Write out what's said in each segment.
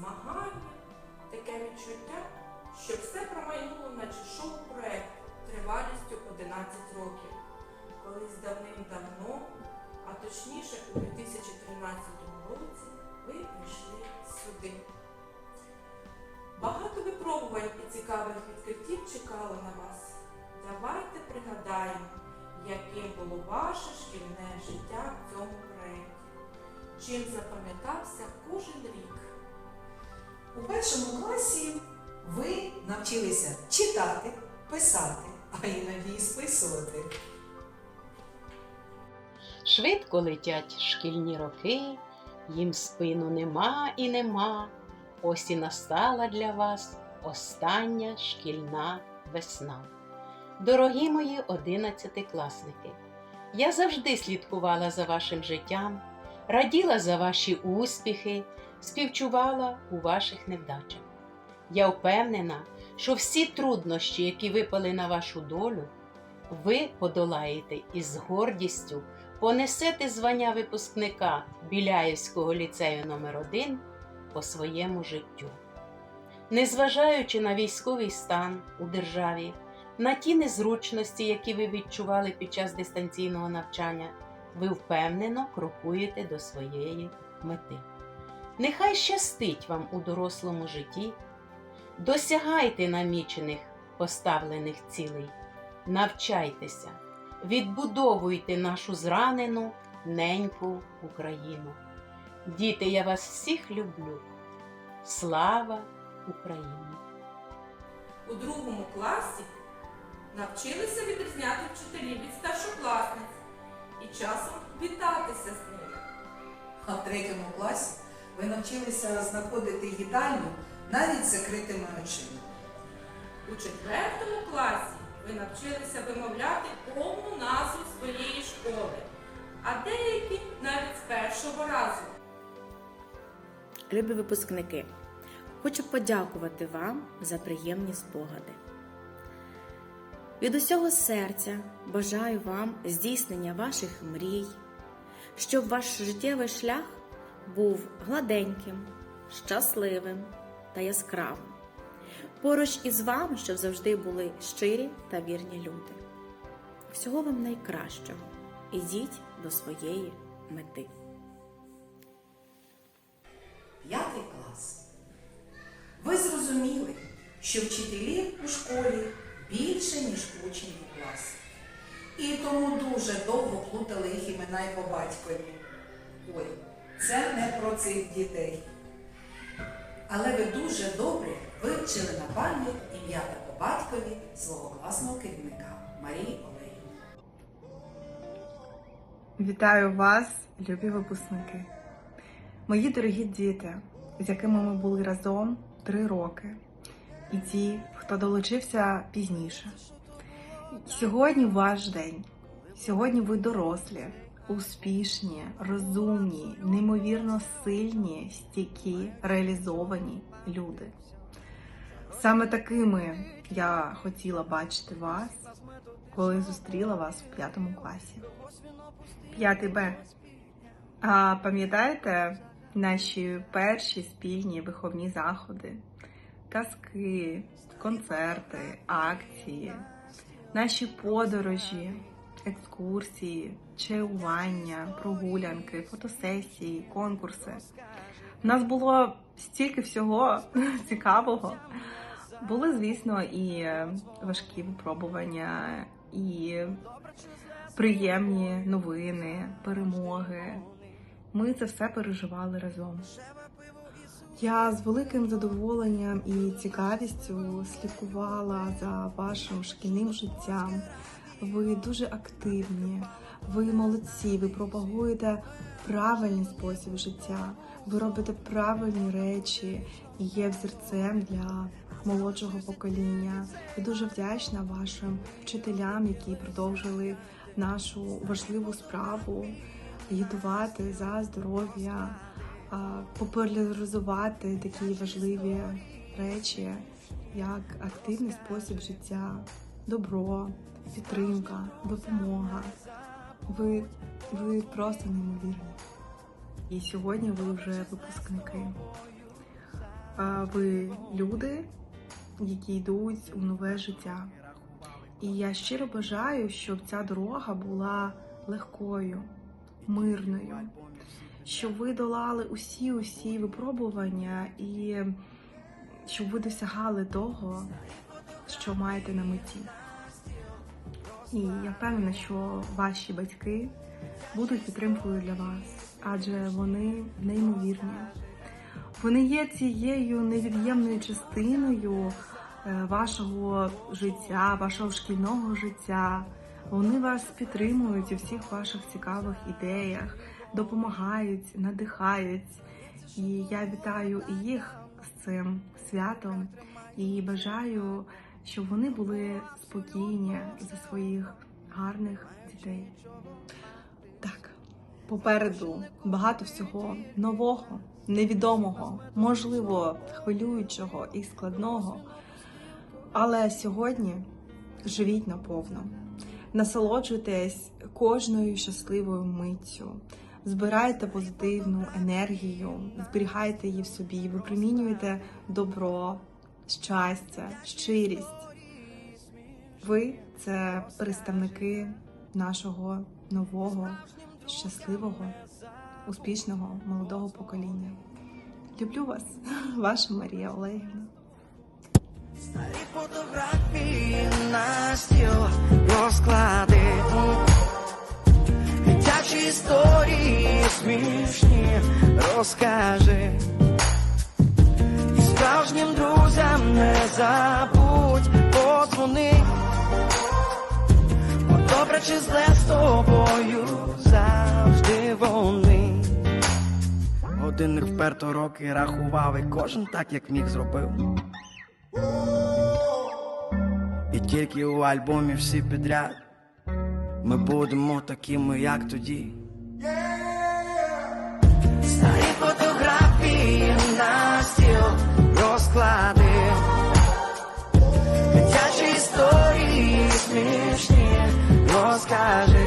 змагання. Таке відчуття, що все промайнуло, наче шоу-проект тривалістю 11 років. Колись давним-давно, а точніше у 2013 році, ви прийшли сюди. Багато випробувань і цікавих відкриттів чекало на вас. Давайте пригадаємо, яким було ваше шкільне життя в цьому проєкті. Чим запам'ятався кожен рік. У першому класі ви навчилися читати, писати, а іноді і списувати. Швидко летять шкільні роки, їм спину нема і нема. Ось і настала для вас остання шкільна весна. Дорогі мої одинадцятикласники, я завжди слідкувала за вашим життям, раділа за ваші успіхи, співчувала у ваших невдачах. Я впевнена, що всі труднощі, які випали на вашу долю, ви подолаєте із гордістю понесете звання випускника Біляївського ліцею номер 1 по своєму життю. Незважаючи на військовий стан у державі, на ті незручності, які ви відчували під час дистанційного навчання, ви впевнено крокуєте до своєї мети. Нехай щастить вам у дорослому житті, досягайте намічених поставлених цілей, навчайтеся відбудовуйте нашу зранену неньку Україну. Діти, я вас всіх люблю. Слава Україні! У другому класі навчилися відрізняти вчителів від старшокласниць і часом вітатися з ними. А в третьому класі ви навчилися знаходити їдальню навіть закритими очима. У четвертому класі ви навчилися вимовляти повну назву своєї школи, а деякі навіть з першого разу. Любі випускники, хочу подякувати вам за приємні спогади. Від усього серця бажаю вам здійснення ваших мрій, щоб ваш життєвий шлях був гладеньким, щасливим та яскравим. Поруч із вами, щоб завжди були щирі та вірні люди. Всього вам найкращого. Ідіть до своєї мети. П'ятий клас. Ви зрозуміли, що вчителів у школі більше, ніж учнів у класі. І тому дуже довго плутали їх імена й по батькові. Ой, це не про цих дітей. Але ви дуже добре вивчили на пам'ять ім'я та по батькові свого класного керівника Марії Олегівни. Вітаю вас, любі випускники, мої дорогі діти, з якими ми були разом три роки, і ті, хто долучився пізніше. Сьогодні ваш день. Сьогодні ви дорослі, успішні, розумні, неймовірно сильні, стійкі, реалізовані люди. Саме такими я хотіла бачити вас, коли зустріла вас в п'ятому класі. П'ятий Б. А пам'ятаєте наші перші спільні виховні заходи, казки, концерти, акції, наші подорожі, екскурсії, чаювання, прогулянки, фотосесії, конкурси. У нас було стільки всього цікавого. Були, звісно, і важкі випробування, і приємні новини, перемоги. Ми це все переживали разом. Я з великим задоволенням і цікавістю слідкувала за вашим шкільним життям. Ви дуже активні, ви молодці, ви пропагуєте правильний спосіб життя, ви робите правильні речі і є взірцем для молодшого покоління. Я дуже вдячна вашим вчителям, які продовжили нашу важливу справу агітувати за здоров'я, популяризувати такі важливі речі, як активний спосіб життя, добро, підтримка, допомога. Ви, ви просто неймовірні. І сьогодні ви вже випускники. Ви люди, які йдуть у нове життя. І я щиро бажаю, щоб ця дорога була легкою, мирною, щоб ви долали усі усі випробування і щоб ви досягали того, що маєте на меті. І я впевнена, що ваші батьки будуть підтримкою для вас, адже вони неймовірні. Вони є цією невід'ємною частиною е, вашого життя, вашого шкільного життя. Вони вас підтримують у всіх ваших цікавих ідеях, допомагають, надихають. І я вітаю їх з цим святом і бажаю, щоб вони були спокійні за своїх гарних дітей. Так, попереду багато всього нового, невідомого, можливо, хвилюючого і складного. Але сьогодні живіть наповно, насолоджуйтесь кожною щасливою миттю, збирайте позитивну енергію, зберігайте її в собі, випромінюйте добро, щастя, щирість. Ви це представники нашого нового, щасливого, успішного молодого покоління. Люблю вас, ваша Марія Олегівна. Старі фотографії на стіл розклади Дитячі історії смішні. Розкажи. І справжнім друзям не забудь. Подзвони. Бо добре чи зле з тобою завжди вони. Годинник вперто роки рахував і кожен так, як міг зробив. І тільки у альбомі всі підряд Ми будемо такими, як тоді. Старі фотографії на стіл розклади. Дитячі історії смішні розкажи.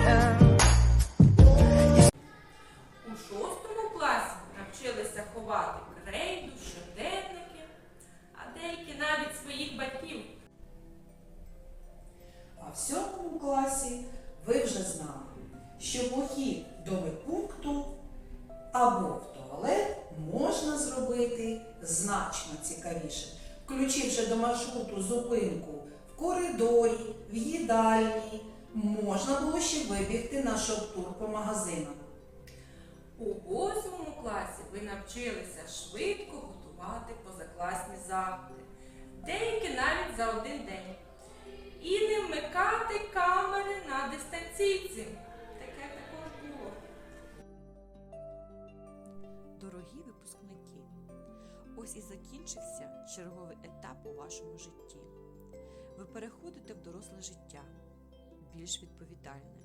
У шостому класі навчилися ховати маршруту в коридорі, в їдальні, можна було ще вибігти на шоп-тур по магазинам. У восьмому класі ви навчилися швидко готувати позакласні заходи, деякі навіть за один день. І не вмикати камери на дистанційці. Таке також було. Дорогі випускники, ось і закінчився черговий етап у вашому житті. Ви переходите в доросле життя, більш відповідальне.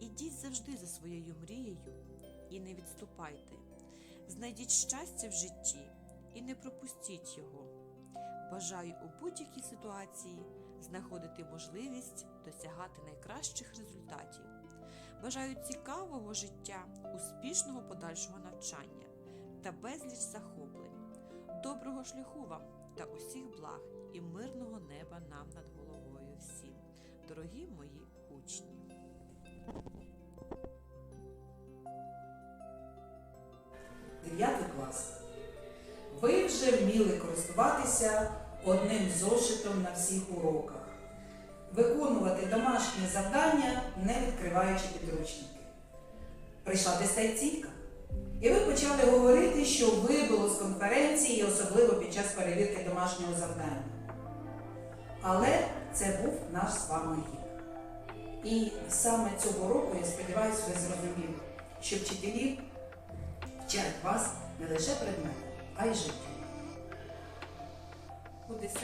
Ідіть завжди за своєю мрією і не відступайте. Знайдіть щастя в житті і не пропустіть його. Бажаю у будь-якій ситуації знаходити можливість досягати найкращих результатів. Бажаю цікавого життя, успішного подальшого навчання та безліч захоплень, доброго шляху вам та усіх благ і мирного неба нам над головою всім, дорогі мої учні. Дев'ятий клас. Ви вже вміли користуватися одним зошитом на всіх уроках, виконувати домашні завдання, не відкриваючи підручники. Прийшла дистанційка, і ви почали говорити, що вибило з конференції, особливо під час перевірки домашнього завдання. Але це був наш з вами рік. І саме цього року, я сподіваюся, ви зрозуміли, що вчителі вчать вас не лише предмети, а й життя. У 10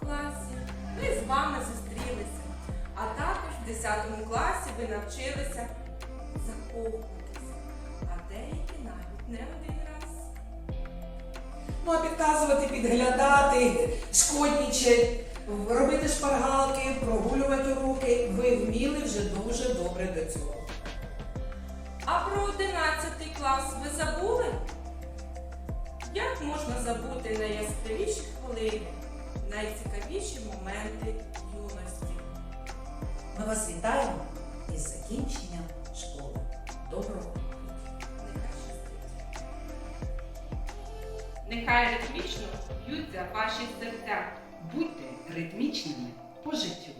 класі ми з вами зустрілися, а також в 10 класі ви навчилися навіть не один раз. Ну а підказувати, підглядати, шкоднічати, робити шпаргалки, прогулювати уроки, ви вміли вже дуже добре до цього. А про 11 клас ви забули? Як можна забути найяскравіші хвилини, найцікавіші моменти юності? Ми вас вітаємо із закінченням школи. Доброго Нехай ритмічно б'ються ваші серця. Будьте ритмічними по життю.